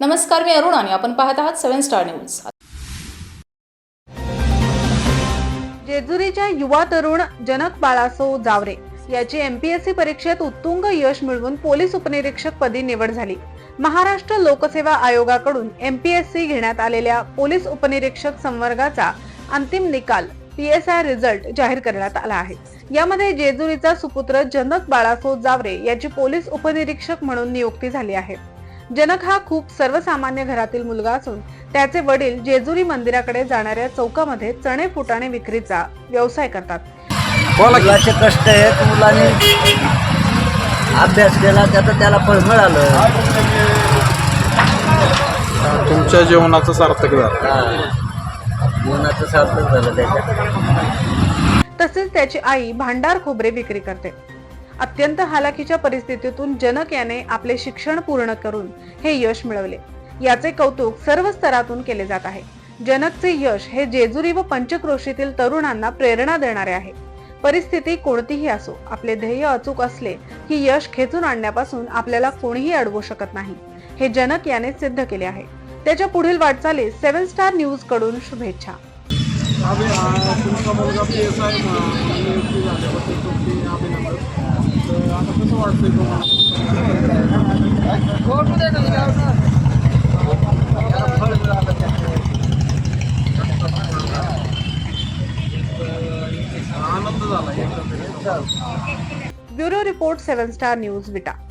नमस्कार मी अरुण आणि आपण पाहत आहात सेव्हन स्टार न्यूज. जेजुरीच्या युवा तरुण जनक बाळासो जावरे याची एमपीएससी परीक्षेत उत्तुंग यश मिळवून पोलीस उपनिरीक्षक पदी निवड झाली. महाराष्ट्र लोकसेवा आयोगाकडून एमपीएससी घेण्यात आलेल्या पोलीस उपनिरीक्षक संवर्गाचा अंतिम निकाल पीएसआय रिझल्ट जाहीर करण्यात आला आहे. यामध्ये जेजुरीचा सुपुत्र जनक बाळासो जावरे याची पोलीस उपनिरीक्षक म्हणून नियुक्ती झाली आहे. जनक हा खूप सर्वसामान्य घरातील मुलगा असून त्याचे वडील जेजुरी मंदिराकडे जाणाऱ्या चौकामध्ये चणे फुटाणे विक्रीचा व्यवसाय करतात. मुलाचे कष्ट आहेत मुलांनी अभ्यास केला त्याचं त्याला फळ मिळालं. तुमच्या जीवनाचं सार्थक झालं. जीवनाचं सार्थक झालं त्याच्या तसेच त्याची आई भांडार खोबरे विक्री करते. अत्यंत हालाकीच्या परिस्थितीतून जनक याने आपले शिक्षण पूर्ण करून हे यश मिळवले. याचे कौतुक सर्व स्तरातून केले जात आहे. जनकचे यश हे जेजुरी व पंचक्रोशीतील तरुणांना प्रेरणा देणारे आहे. परिस्थिती कोणतीही असो आपले ध्येय अचूक असले की यश खेचून आणण्यापासून आपल्याला कोणीही अडवू शकत नाही. हे जनक याने सिद्ध केले आहे. त्याच्या पुढील वाटचाली सेव्हन स्टार न्यूजकडून शुभेच्छा. अभि तुमचा मुलगा पी एस आय झाल्याबद्दल तुमची अभिनंदन. Bureau report seven star news വിട്ട